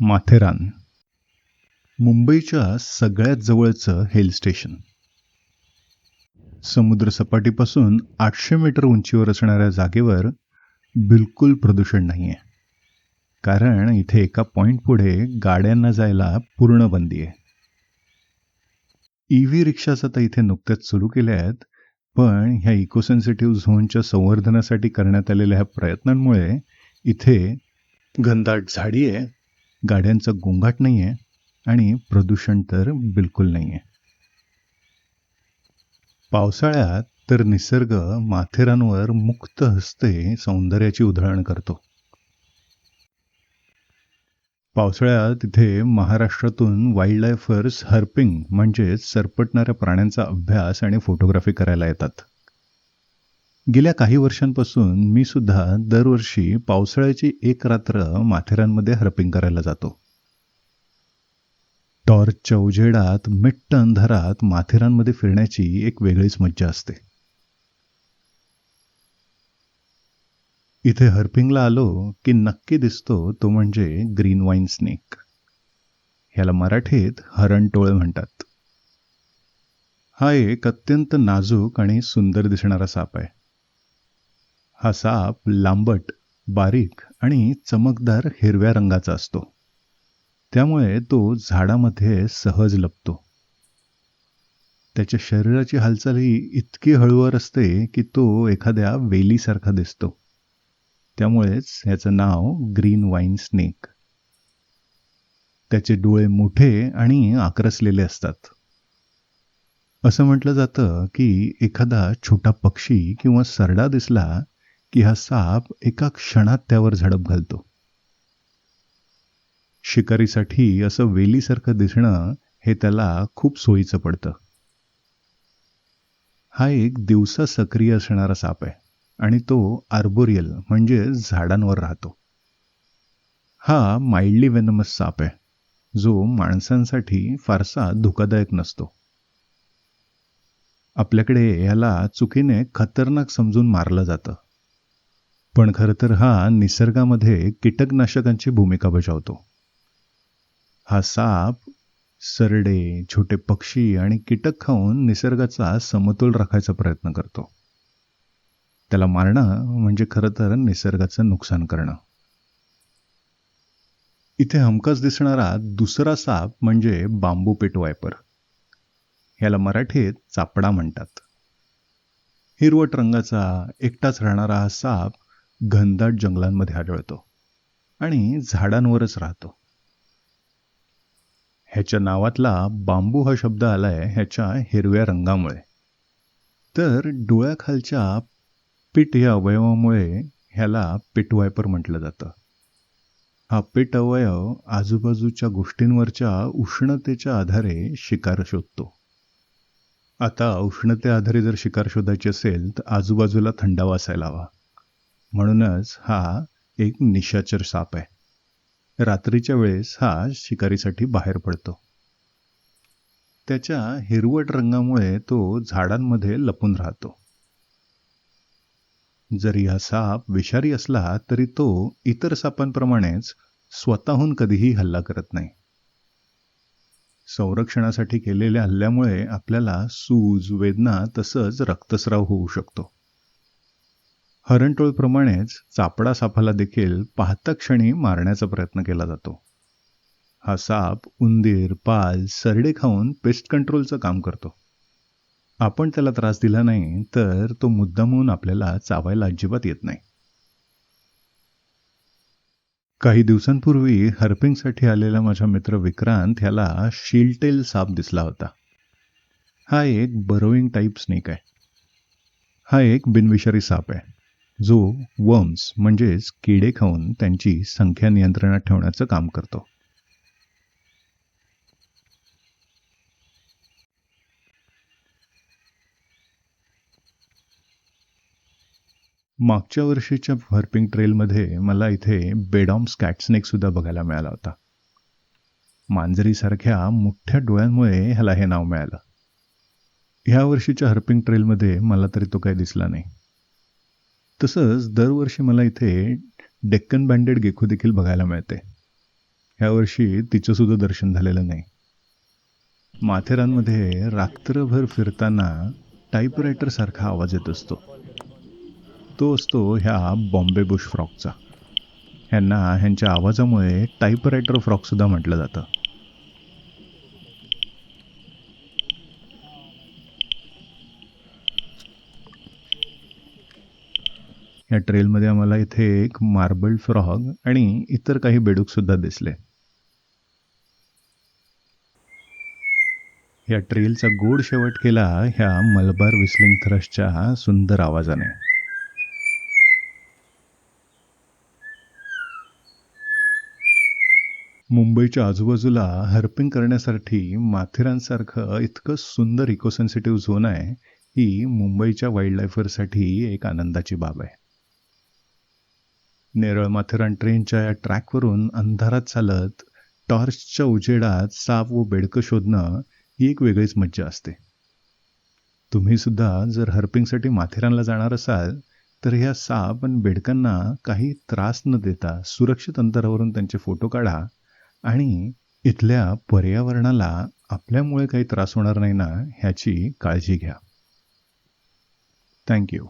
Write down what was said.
माथेरान. मुंबईच्या सगळ्यात जवळचं हिल स्टेशन समुद्रसपाटीपासून आठशे मीटर उंचीवर असणाऱ्या जागेवर बिलकुल प्रदूषण नाही आहे कारण इथे एका पॉईंट पुढे गाड्यांना जायला पूर्ण बंदी आहे. ई व्ही रिक्षाच आता इथे नुकत्याच सुरू केल्या आहेत. पण ह्या इकोसेन्सिटिव्ह झोनच्या संवर्धनासाठी करण्यात आलेल्या ह्या प्रयत्नांमुळे इथे घनदाट झाडी आहे. गाड्यांचा गोंगाट नाही आहे. आणि प्रदूषण तर बिलकुल नाही आहे. पावसाळ्यात तर निसर्ग माथेरानवर मुक्त हस्ते सौंदर्याची उधळण करतो. पावसाळ्यात इथे महाराष्ट्रातून वाईल्डलाईफर्स हर्पिंग म्हणजेच सरपटणाऱ्या प्राण्यांचा अभ्यास आणि फोटोग्राफी करायला येतात. गेल्या काही वर्षांपासून मी सुद्धा दरवर्षी पावसाळ्याची एक रात्र माथेरानमध्ये हर्पिंग करायला जातो. टॉर्चच्या उजेडात मिट्ट अंधारात माथेरानमध्ये फिरण्याची एक वेगळीच मज्जा असते. इथे हर्पिंगला आलो की नक्की दिसतो तो म्हणजे ग्रीन वाईन स्नेक. ह्याला मराठीत हरणटोळ म्हणतात. हा एक अत्यंत नाजूक आणि सुंदर दिसणारा साप आहे. हा साप लांबट बारीक आणि चमकदार हिरव्या रंगाचा असतो. त्यामुळे तो झाडामध्ये सहज लपतो. त्याच्या शरीराची हालचाल ही इतकी हळूवार असते की तो एखाद्या वेलीसारखा दिसतो. त्यामुळेच ह्याचं नाव ग्रीन वाईन स्नेक. त्याचे डोळे मोठे आणि आक्रसलेले असतात. असं म्हटलं जातं की एखादा छोटा पक्षी किंवा सरडा दिसला की हा साप एका क्षणात त्यावर झडप घालतो. शिकारीसाठी असं वेलीसारखं दिसणं हे त्याला खूप सोयीचं पडतं. हा एक दिवसा सक्रिय असणारा साप आहे. आणि तो आर्बोरियल म्हणजे झाडांवर राहतो. हा माइल्डली वेनमस साप आहे जो माणसांसाठी फारसा धोकादायक नसतो. आपल्याकडे याला चुकीने खतरनाक समजून मारलं जातं. पण खरं तर हा निसर्गामध्ये कीटकनाशकांची भूमिका बजावतो. हा साप सरडे छोटे पक्षी आणि कीटक खाऊन निसर्गाचा समतोल राखायचा प्रयत्न करतो. त्याला मारणं म्हणजे खरं तर निसर्गाचं नुकसान करणं. इथे हमखास दिसणारा दुसरा साप म्हणजे बांबू पेट वायपर ह्याला मराठीत चापडा म्हणतात. हिरवट रंगाचा एकटाच राहणारा हा साप घनदाट जंगलांमध्ये आढळतो आणि झाडांवरच राहतो. ह्याच्या नावातला बांबू हा शब्द आलाय ह्याच्या हिरव्या रंगामुळे. तर डोळ्याखालच्या पीठ या अवयवामुळे ह्याला पिटवायपर म्हटलं जातं. हा पीठ अवयव आजूबाजूच्या गोष्टींवरच्या उष्णतेच्या आधारे शिकार शोधतो. आता उष्णते आधारे जर शिकार शोधायची असेल तर आजूबाजूला थंडावा असायला हवा. म्हणूनच हा एक निशाचर साप आहे. रात्रीच्या वेळेस हा शिकारीसाठी बाहेर पडतो. त्याच्या हिरवट रंगामुळे तो झाडांमध्ये लपून राहतो. जरी हा साप विषारी असला तरी तो इतर सापांप्रमाणेच स्वतःहून कधीही हल्ला करत नाही. संरक्षणासाठी केलेल्या हल्ल्यामुळे आपल्याला सूज वेदना तसंच रक्तस्राव होऊ शकतो. हरणटोळप्रमाणेच चापडा सापाला देखील पाहता क्षणी मारण्याचा प्रयत्न केला जातो. हा साप उंदीर पाल सरडे खाऊन पेस्ट कंट्रोलचं काम करतो. आपण त्याला त्रास दिला नाही तर तो मुद्दामून आपल्याला चावायला अजिबात येत नाही. काही दिवसांपूर्वी हर्पिंगसाठी आलेला माझा मित्र विक्रांत ह्याला शीलटेल साप दिसला होता. हा एक बरोईंग टाईप स्नेक आहे. हा एक बिनविषारी साप आहे. जो वर्म्स म्हणजेच किडे खाऊन त्यांची संख्या नियंत्रणात ठेवण्याचं काम करतो. मागच्या वर्षीच्या हर्पिंग ट्रेलमध्ये मला इथे बेडॉम स्कॅटस्नेकसुद्धा बघायला मिळाला होता. मांजरीसारख्या मोठ्या डोळ्यांमुळे ह्याला हे नाव मिळालं. ह्या वर्षीच्या हर्पिंग ट्रेलमध्ये मला तरी तो काही दिसला नाही. तसंच दरवर्षी मला इथे डेक्कन बँडेड गेखू देखील बघायला मिळते. ह्यावर्षी तिचंसुद्धा दर्शन झालेलं नाही. माथेरानमध्ये रात्रभर फिरताना टाईपरायटरसारखा आवाज येत असतो. तो असतो ह्या बॉम्बे बुश फ्रॉकचा. ह्यांना ह्यांच्या आवाजामुळे टाईपरायटर फ्रॉकसुद्धा म्हटलं जातं. या ट्रेलमध्ये आम्हाला इथे एक मार्बल फ्रॉग आणि इतर काही बेडूकसुद्धा दिसले. या ट्रेलचा गोड शेवट केला ह्या मलबार विस्लिंग थ्रस्टच्या सुंदर आवाजाने. मुंबईच्या आजूबाजूला हर्पिंग करण्यासाठी माथेरानसारखं इतकं सुंदर इकोसेन्सिटिव्ह झोन आहे ही मुंबईच्या वाईल्ड लाईफरसाठी एक आनंदाची बाब आहे. नेरळ माथेरान ट्रेनच्या या ट्रॅकवरून अंधारात चालत टॉर्चच्या उजेडात साप व बेडकं शोधणं ही एक वेगळीच मज्जा असते. तुम्ही सुद्धा जर हर्पिंगसाठी माथेरानला जाणार असाल तर ह्या साप आणि बेडकांना काही त्रास न देता सुरक्षित अंतरावरून त्यांचे फोटो काढा आणि इथल्या पर्यावरणाला आपल्यामुळे काही त्रास होणार नाही ना ह्याची काळजी घ्या. थँक्यू